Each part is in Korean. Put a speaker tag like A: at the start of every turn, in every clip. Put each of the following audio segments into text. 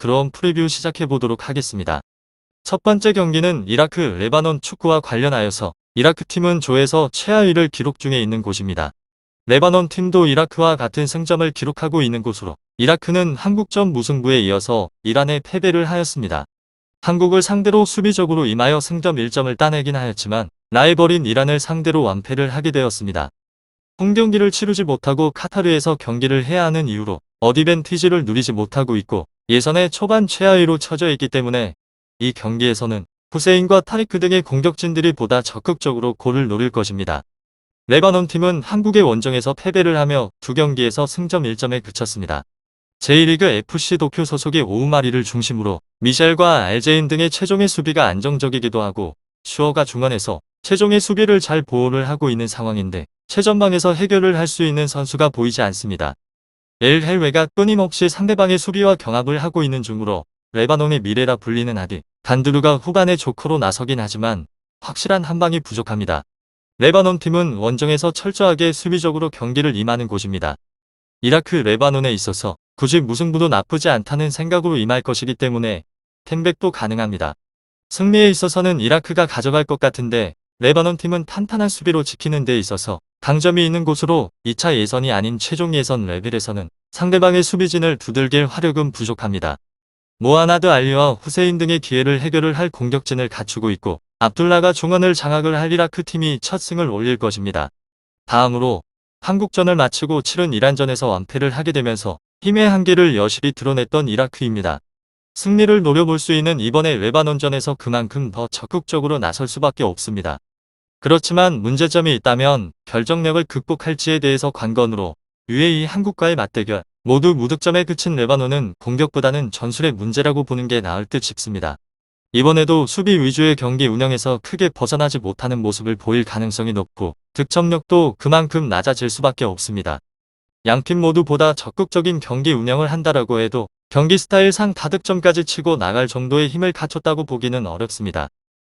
A: 그럼 프리뷰 시작해 보도록 하겠습니다. 첫 번째 경기는 이라크 레바논 축구와 관련하여서 이라크 팀은 조에서 최하위를 기록 중에 있는 곳입니다. 레바논 팀도 이라크와 같은 승점을 기록하고 있는 곳으로 이라크는 한국전 무승부에 이어서 이란에 패배를 하였습니다. 한국을 상대로 수비적으로 임하여 승점 1점을 따내긴 하였지만 라이벌인 이란을 상대로 완패를 하게 되었습니다. 홈 경기를 치르지 못하고 카타르에서 경기를 해야 하는 이유로 어디벤티지를 누리지 못하고 있고 예선에 초반 최하위로 처져 있기 때문에 이 경기에서는 후세인과 타리크 등의 공격진들이 보다 적극적으로 골을 노릴 것입니다. 레바논 팀은 한국의 원정에서 패배를 하며 두 경기에서 승점 1점에 그쳤습니다. 제1리그 FC 도쿄 소속의 오우마리를 중심으로 미셸과 알제인 등의 최종의 수비가 안정적이기도 하고 슈어가 중원에서 최종의 수비를 잘 보호를 하고 있는 상황인데 최전방에서 해결을 할 수 있는 선수가 보이지 않습니다. 엘 헬웨가 끊임없이 상대방의 수비와 경합을 하고 있는 중으로 레바논의 미래라 불리는 아디 간두르가 후반에 조커로 나서긴 하지만 확실한 한방이 부족합니다. 레바논 팀은 원정에서 철저하게 수비적으로 경기를 임하는 곳입니다. 이라크 레바논에 있어서 굳이 무승부도 나쁘지 않다는 생각으로 임할 것이기 때문에 템백도 가능합니다. 승리에 있어서는 이라크가 가져갈 것 같은데 레바논 팀은 탄탄한 수비로 지키는 데 있어서 강점이 있는 곳으로 2차 예선이 아닌 최종 예선 레벨에서는 상대방의 수비진을 두들길 화력은 부족합니다. 모하나드 알리와 후세인 등의 기회를 해결을 할 공격진을 갖추고 있고 압둘라가 중원을 장악을 할 이라크 팀이 첫 승을 올릴 것입니다. 다음으로 한국전을 마치고 치른 이란전에서 완패를 하게 되면서 힘의 한계를 여실히 드러냈던 이라크입니다. 승리를 노려볼 수 있는 이번의 레바논전에서 그만큼 더 적극적으로 나설 수밖에 없습니다. 그렇지만 문제점이 있다면 결정력을 극복할지에 대해서 관건으로 UAE 한국과의 맞대결 모두 무득점에 그친 레바논은 공격보다는 전술의 문제라고 보는 게 나을 듯 싶습니다. 이번에도 수비 위주의 경기 운영에서 크게 벗어나지 못하는 모습을 보일 가능성이 높고 득점력도 그만큼 낮아질 수밖에 없습니다. 양팀 모두 보다 적극적인 경기 운영을 한다라고 해도 경기 스타일상 다득점까지 치고 나갈 정도의 힘을 갖췄다고 보기는 어렵습니다.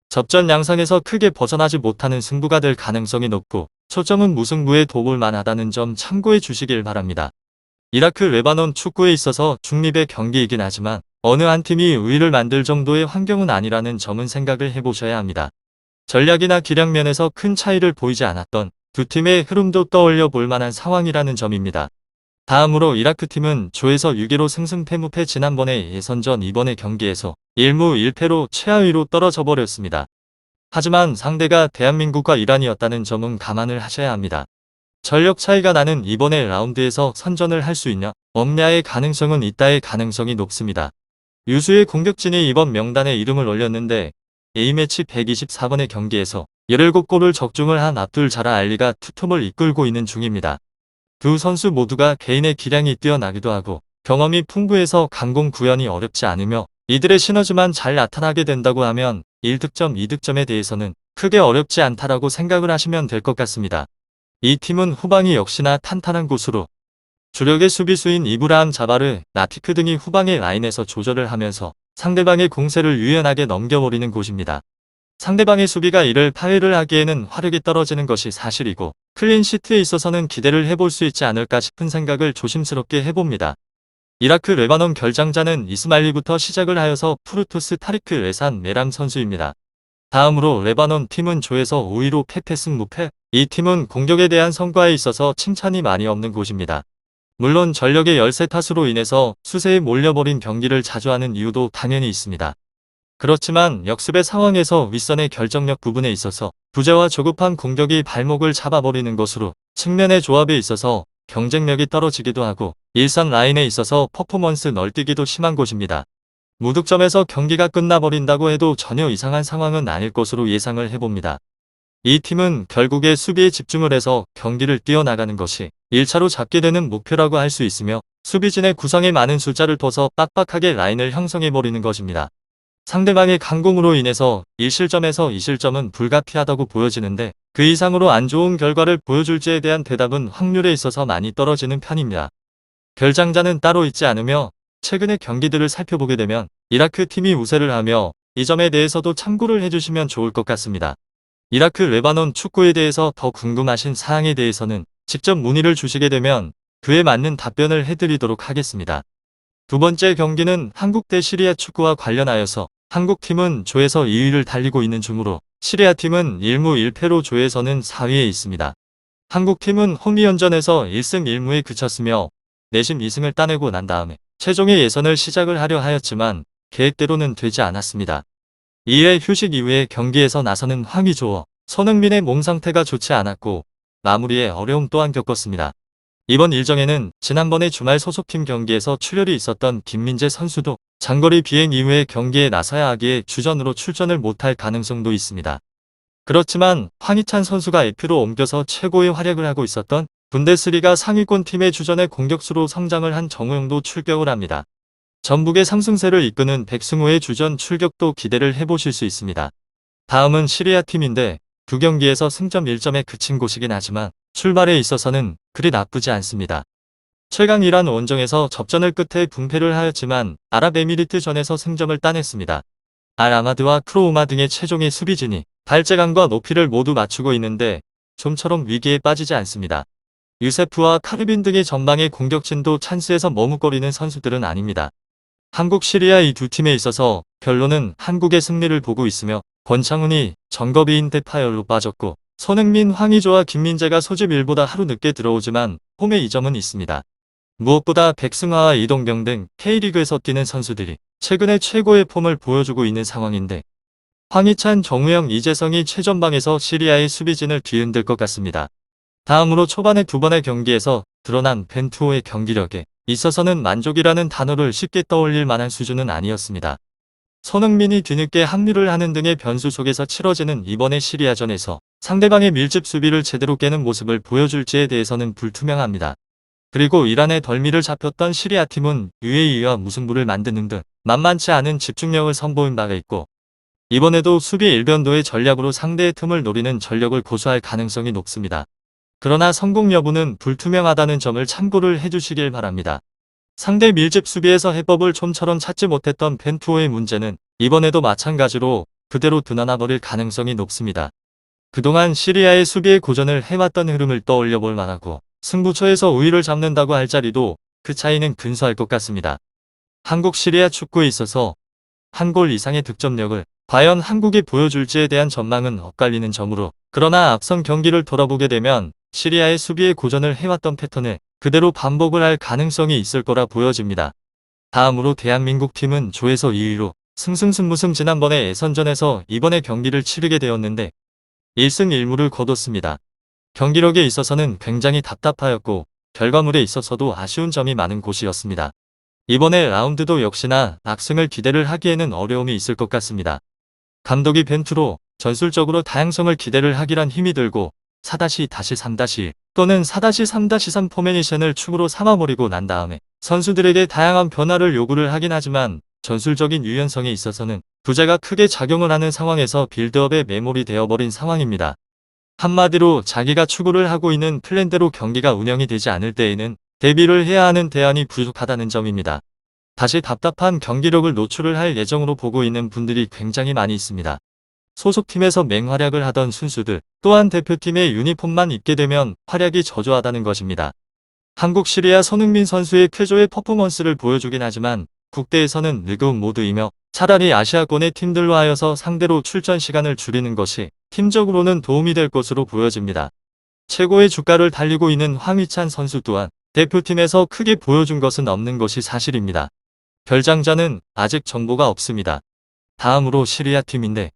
A: 접전 양상에서 크게 벗어나지 못하는 승부가 될 가능성이 높고 초점은 무승부에 도울 만하다는 점 참고해 주시길 바랍니다. 이라크 레바논 축구에 있어서 중립의 경기이긴 하지만 어느 한 팀이 우위를 만들 정도의 환경은 아니라는 점은 생각을 해보셔야 합니다. 전략이나 기량 면에서 큰 차이를 보이지 않았던 두 팀의 흐름도 떠올려 볼 만한 상황이라는 점입니다. 다음으로 이라크 팀은 조에서 6위로 승승패 무패 지난번에 예선전 이번의 경기에서 1무 1패로 최하위로 떨어져 버렸습니다. 하지만 상대가 대한민국과 이란이었다는 점은 감안을 하셔야 합니다. 전력 차이가 나는 이번의 라운드에서 선전을 할 수 있냐 없냐의 가능성은 있다의 가능성이 높습니다. 유수의 공격진이 이번 명단에 이름을 올렸는데 A매치 124번의 경기에서 17골을 적중을 한 압둘 자라 알리가 투톱을 이끌고 있는 중입니다. 두 선수 모두가 개인의 기량이 뛰어나기도 하고 경험이 풍부해서 강공 구현이 어렵지 않으며 이들의 시너지만 잘 나타나게 된다고 하면 1득점, 2득점에 대해서는 크게 어렵지 않다라고 생각을 하시면 될 것 같습니다. 이 팀은 후방이 역시나 탄탄한 곳으로 주력의 수비수인 이브라함 자바르, 나티크 등이 후방의 라인에서 조절을 하면서 상대방의 공세를 유연하게 넘겨버리는 곳입니다. 상대방의 수비가 이를 파회를 하기에는 화력이 떨어지는 것이 사실이고 클린시트에 있어서는 기대를 해볼 수 있지 않을까 싶은 생각을 조심스럽게 해봅니다. 이라크 레바논 결장자는 이스마일리부터 시작을 하여서 푸르투스 타리크 레산 메람 선수입니다. 다음으로 레바논 팀은 조에서 5위로 패패승 무패 이 팀은 공격에 대한 성과에 있어서 칭찬이 많이 없는 곳입니다. 물론 전력의 열세 탓으로 인해서 수세에 몰려버린 경기를 자주 하는 이유도 당연히 있습니다. 그렇지만 역습의 상황에서 윗선의 결정력 부분에 있어서 부재와 조급한 공격이 발목을 잡아버리는 것으로 측면의 조합에 있어서 경쟁력이 떨어지기도 하고 일선 라인에 있어서 퍼포먼스 널뛰기도 심한 곳입니다. 무득점에서 경기가 끝나버린다고 해도 전혀 이상한 상황은 아닐 것으로 예상을 해봅니다. 이 팀은 결국에 수비에 집중을 해서 경기를 뛰어나가는 것이 1차로 잡게 되는 목표라고 할 수 있으며 수비진의 구성에 많은 숫자를 둬서 빡빡하게 라인을 형성해버리는 것입니다. 상대방의 강공으로 인해서 1실점에서 2실점은 불가피하다고 보여지는데 그 이상으로 안 좋은 결과를 보여줄지에 대한 대답은 확률에 있어서 많이 떨어지는 편입니다. 결장자는 따로 있지 않으며 최근의 경기들을 살펴보게 되면 이라크 팀이 우세를 하며 이 점에 대해서도 참고를 해주시면 좋을 것 같습니다. 이라크 레바논 축구에 대해서 더 궁금하신 사항에 대해서는 직접 문의를 주시게 되면 그에 맞는 답변을 해드리도록 하겠습니다. 두 번째 경기는 한국 대 시리아 축구와 관련하여서 한국팀은 조에서 2위를 달리고 있는 중으로 시리아 팀은 1무 1패로 조에서는 4위에 있습니다. 한국팀은 홈이연전에서 1승 1무에 그쳤으며 내심 2승을 따내고 난 다음에 최종의 예선을 시작을 하려 하였지만 계획대로는 되지 않았습니다. 이에 휴식 이후에 경기에서 나서는 황의조어, 손흥민의 몸 상태가 좋지 않았고 마무리에 어려움 또한 겪었습니다. 이번 일정에는 지난번에 주말 소속팀 경기에서 출혈이 있었던 김민재 선수도 장거리 비행 이후에 경기에 나서야 하기에 주전으로 출전을 못할 가능성도 있습니다. 그렇지만 황희찬 선수가 에피로 옮겨서 최고의 활약을 하고 있었던 분데스리가 상위권 팀의 주전의 공격수로 성장을 한 정우영도 출격을 합니다. 전북의 상승세를 이끄는 백승호의 주전 출격도 기대를 해보실 수 있습니다. 다음은 시리아 팀인데 두 경기에서 승점 1점에 그친 곳이긴 하지만 출발에 있어서는 그리 나쁘지 않습니다. 최강 이란 원정에서 접전을 끝에 분패를 하였지만 아랍에미리트 전에서 승점을 따냈습니다. 알 아마드와 크로우마 등의 최종의 수비진이 발재간과 높이를 모두 맞추고 있는데 좀처럼 위기에 빠지지 않습니다. 유세프와 카르빈 등의 전방의 공격진도 찬스에서 머뭇거리는 선수들은 아닙니다. 한국 시리아 이 두 팀에 있어서 결론은 한국의 승리를 보고 있으며 권창훈이 정거비인 대파열로 빠졌고 손흥민, 황의조와 김민재가 소집 일보다 하루 늦게 들어오지만 홈에 이점은 있습니다. 무엇보다 백승화와 이동경 등 K리그에서 뛰는 선수들이 최근에 최고의 폼을 보여주고 있는 상황인데 황희찬, 정우영, 이재성이 최전방에서 시리아의 수비진을 뒤흔들 것 같습니다. 다음으로 초반의 두 번의 경기에서 드러난 벤투호의 경기력에 있어서는 만족이라는 단어를 쉽게 떠올릴 만한 수준은 아니었습니다. 손흥민이 뒤늦게 합류를 하는 등의 변수 속에서 치러지는 이번의 시리아전에서 상대방의 밀집 수비를 제대로 깨는 모습을 보여줄지에 대해서는 불투명합니다. 그리고 이란의 덜미를 잡혔던 시리아 팀은 UAE와 무승부를 만드는 등 만만치 않은 집중력을 선보인 바가 있고 이번에도 수비 일변도의 전략으로 상대의 틈을 노리는 전력을 고수할 가능성이 높습니다. 그러나 성공 여부는 불투명하다는 점을 참고를 해주시길 바랍니다. 상대 밀집 수비에서 해법을 좀처럼 찾지 못했던 벤투호의 문제는 이번에도 마찬가지로 그대로 드러나 버릴 가능성이 높습니다. 그동안 시리아의 수비의 고전을 해왔던 흐름을 떠올려 볼 만하고 승부처에서 우위를 잡는다고 할 자리도 그 차이는 근소할 것 같습니다. 한국 시리아 축구에 있어서 한 골 이상의 득점력을 과연 한국이 보여줄지에 대한 전망은 엇갈리는 점으로 그러나 앞선 경기를 돌아보게 되면 시리아의 수비의 고전을 해왔던 패턴을 그대로 반복을 할 가능성이 있을 거라 보여집니다. 다음으로 대한민국 팀은 조에서 2위로 승승승무승 지난번에 예선전에서 이번에 경기를 치르게 되었는데 1승 1무를 거뒀습니다. 경기력에 있어서는 굉장히 답답하였고 결과물에 있어서도 아쉬운 점이 많은 곳이었습니다. 이번에 라운드도 역시나 낙승을 기대를 하기에는 어려움이 있을 것 같습니다. 감독이 벤투로 전술적으로 다양성을 기대를 하기란 힘이 들고 4-3-1 또는 4-3-3 포메니션을 축으로 삼아버리고 난 다음에 선수들에게 다양한 변화를 요구를 하긴 하지만 전술적인 유연성에 있어서는 부재가 크게 작용을 하는 상황에서 빌드업에 매몰이 되어버린 상황입니다. 한마디로 자기가 추구를 하고 있는 플랜대로 경기가 운영이 되지 않을 때에는 대비를 해야 하는 대안이 부족하다는 점입니다. 다시 답답한 경기력을 노출을 할 예정으로 보고 있는 분들이 굉장히 많이 있습니다. 소속팀에서 맹활약을 하던 순수들 또한 대표팀의 유니폼만 입게 되면 활약이 저조하다는 것입니다. 한국 시리아 손흥민 선수의 쾌조의 퍼포먼스를 보여주긴 하지만 국대에서는 리그운 모드이며 차라리 아시아권의 팀들로 하여서 상대로 출전 시간을 줄이는 것이 팀적으로는 도움이 될 것으로 보여집니다. 최고의 주가를 달리고 있는 황희찬 선수 또한 대표팀에서 크게 보여준 것은 없는 것이 사실입니다. 별장자는 아직 정보가 없습니다. 다음으로 시리아 팀인데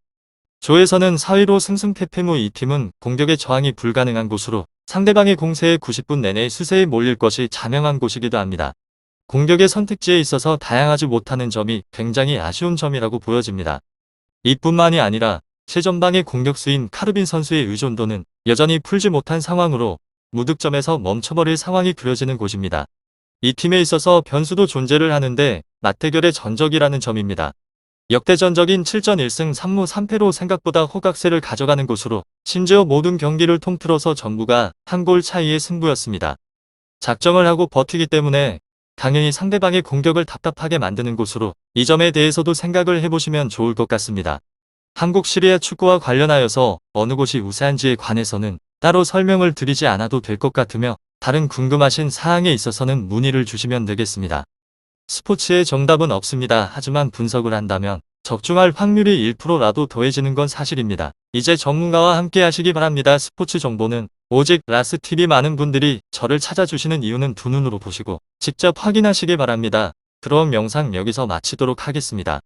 A: 조에서는 4위로 승승패패무 이 팀은 공격의 저항이 불가능한 곳으로 상대방의 공세에 90분 내내 수세에 몰릴 것이 자명한 곳이기도 합니다. 공격의 선택지에 있어서 다양하지 못하는 점이 굉장히 아쉬운 점이라고 보여집니다. 이뿐만이 아니라 최전방의 공격수인 카르빈 선수의 의존도는 여전히 풀지 못한 상황으로 무득점에서 멈춰버릴 상황이 그려지는 곳입니다. 이 팀에 있어서 변수도 존재를 하는데 맞대결의 전적이라는 점입니다. 역대 전적인 7전 1승 3무 3패로 생각보다 호각세를 가져가는 곳으로 심지어 모든 경기를 통틀어서 전부가 한 골 차이의 승부였습니다. 작정을 하고 버티기 때문에 당연히 상대방의 공격을 답답하게 만드는 곳으로 이 점에 대해서도 생각을 해보시면 좋을 것 같습니다. 한국 시리아 축구와 관련하여서 어느 곳이 우세한지에 관해서는 따로 설명을 드리지 않아도 될 것 같으며 다른 궁금하신 사항에 있어서는 문의를 주시면 되겠습니다. 스포츠의 정답은 없습니다. 하지만 분석을 한다면 적중할 확률이 1%라도 더해지는 건 사실입니다. 이제 전문가와 함께 하시기 바랍니다. 스포츠 정보는 오직 라스TV 많은 분들이 저를 찾아주시는 이유는 두 눈으로 보시고 직접 확인하시기 바랍니다. 그럼 영상 여기서 마치도록 하겠습니다.